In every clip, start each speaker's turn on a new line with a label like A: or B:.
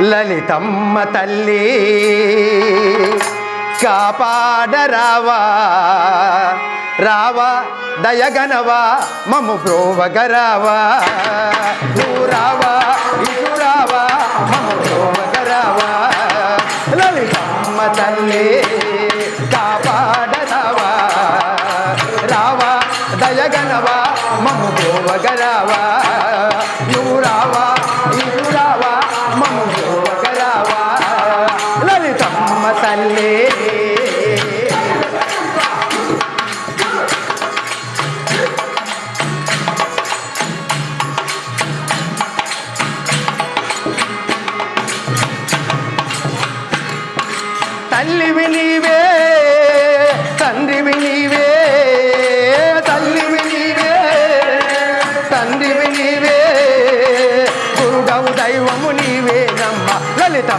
A: లలితమ్మ తల్లి కాపాడ రావా రావా దయగనవా మము ప్రోవగరావా. నువ్వు రావా ఇటు రావా మము ప్రోవగరావా. లలితమ్మ తల్లి మము బ్రోవగరావా నువ్వు రావా ఇటు రావా మము బ్రోవగరావా లలితమ్మ తల్లి. తల్లివి నీవే.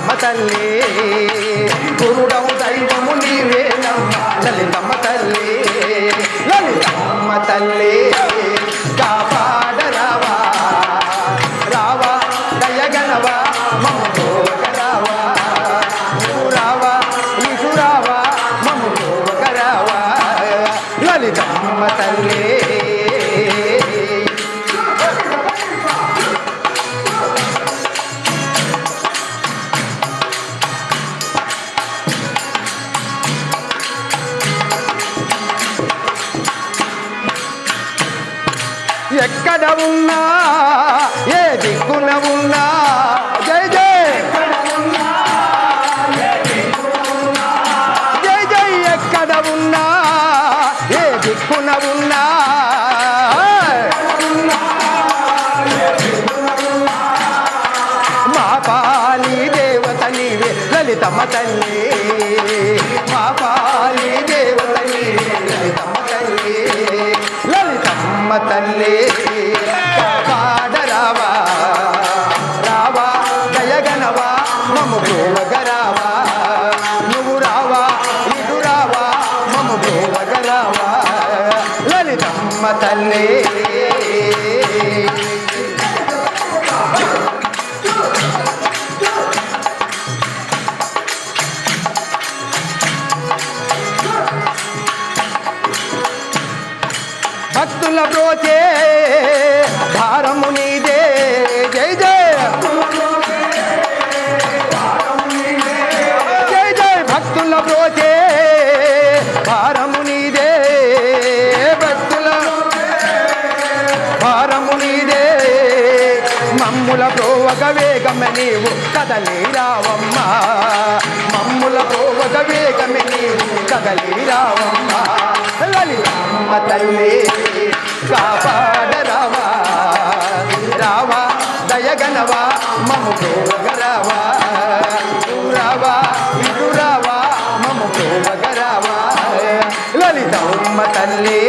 A: లలితమ్మ తల్లి. గురుడవు దైవము నీవే నమ్మ. లలితమ్మ తల్లి. లలితమ్మ తల్లి. కాపాడరావా. రావా దయగనవా మమ్మ రావా రావా ఇటు రావా. మమ్ము రావా లలితమ్మ తల్లి. ఎక్కడ ఉన్నా ఏ దిక్కున ఉన్నా జై జై. జై జై ఎక్కడ ఉన్నా ఏ దిక్కున ఉన్నా. మా పాలి దేవత నీవే లలితమ్మ తల్లి. తల్లి భక్తుల బ్రోచే భారముని మమ్ముల ప్రోవక వేగమే నీవు కదలి రావమ్మ మమ్ముల ప్రోవక వేగమే నీవు కదలి రావమ్మ లలితమ్మ తల్లి కాపాడరావా. రావా దయగనవా మము ప్రోవక రావా రావా ఇటు రావా మము బ్రోవగరావా లలితమ్మ తల్లి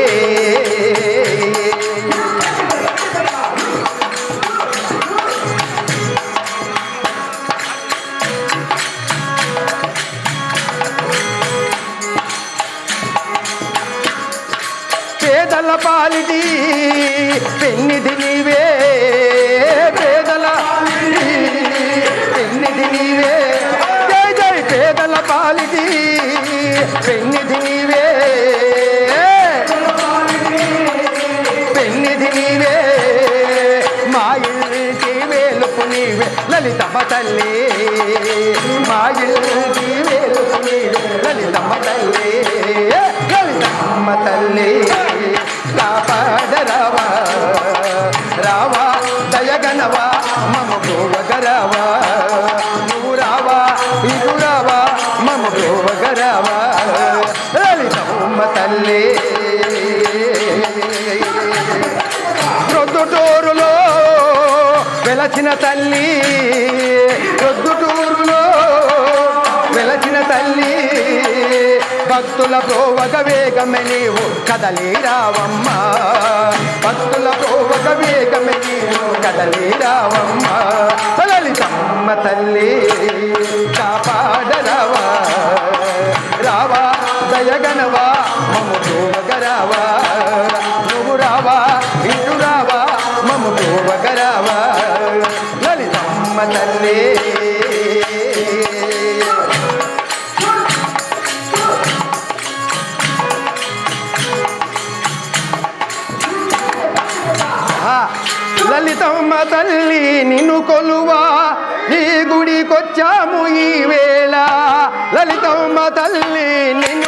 A: పాలిటి పెన్నిది నీవే పేదల పెన్నిది నీవే. జై జై పేదల పాలిటి పెన్నిది నీవే. పెన్నిది నీవే. మా ఇంటి వేలుపు నీవే. లలితమ్మ తల్లి మా ఇంటి వేలుపు నీవే. లలితమ్మ తల్లి లలితమ్మ తల్లి. గోవగరావా నువ్వు రావా ఇటు రావా మమ గోవగరావా లలితమ్మ తల్లి. రొద్దుటూరులో వెలచిన తల్లి. రొద్దుటూరులో వెలచిన తల్లి. భక్తుల ప్రోవక వేగమే నీవు కదలి రావమ్మ. భక్తుల ప్రోవక వేగమే కదలి రావమ్మ లలితమ్మ తల్లి కాపాడరావా. రావా దయగనవా మము ప్రోవగరావా నువ్వు రావా ఇటు రావా మము ప్రోవగరావా లలితమ్మ తల్లి సమ్మ తల్లి నిన్ను కొలువా. నీ గుడికొచ్చాము ఈ వేళ. లలితమ్మ తల్లి నిన్ను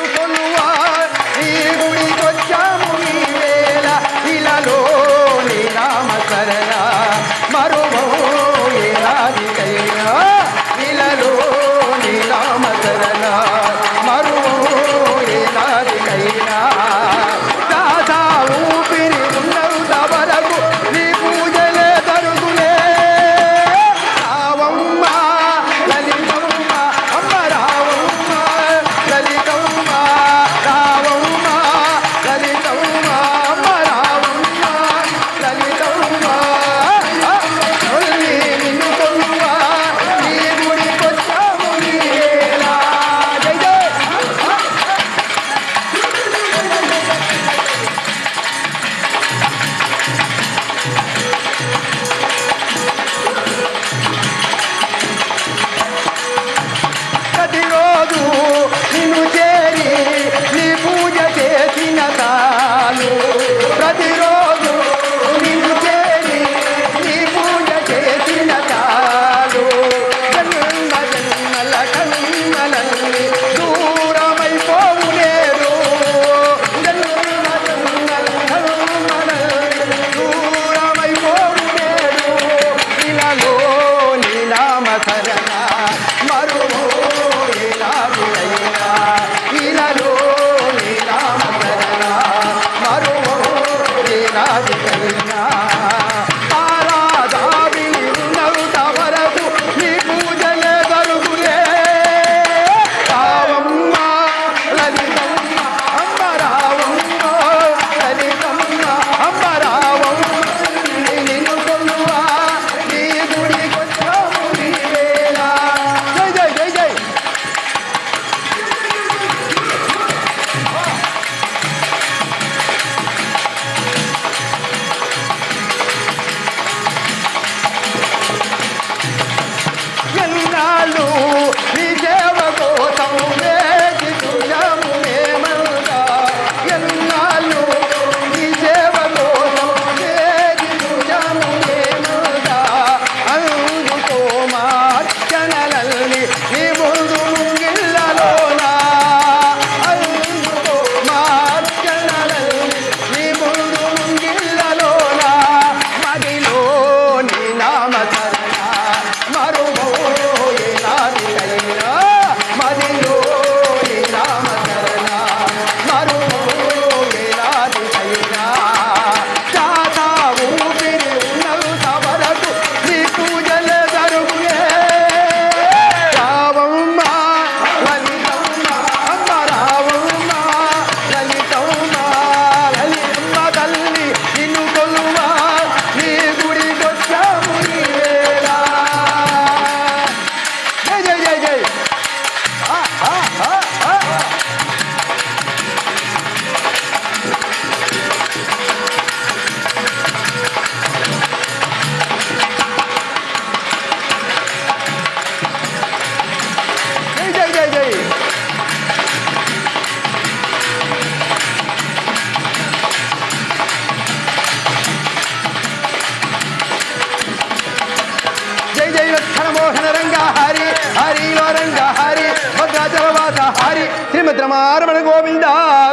A: హరమోహన రంగ హరి హరిలో రంగ హరి భద్రాచలవాస హరి శ్రీమద్ రమారమణ గోవింద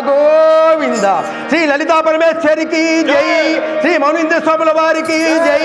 A: గోవింద. శ్రీ లలితా పరమేశ్వరికి జై. శ్రీ మౌనింద్ర స్వాముల వారికి జై.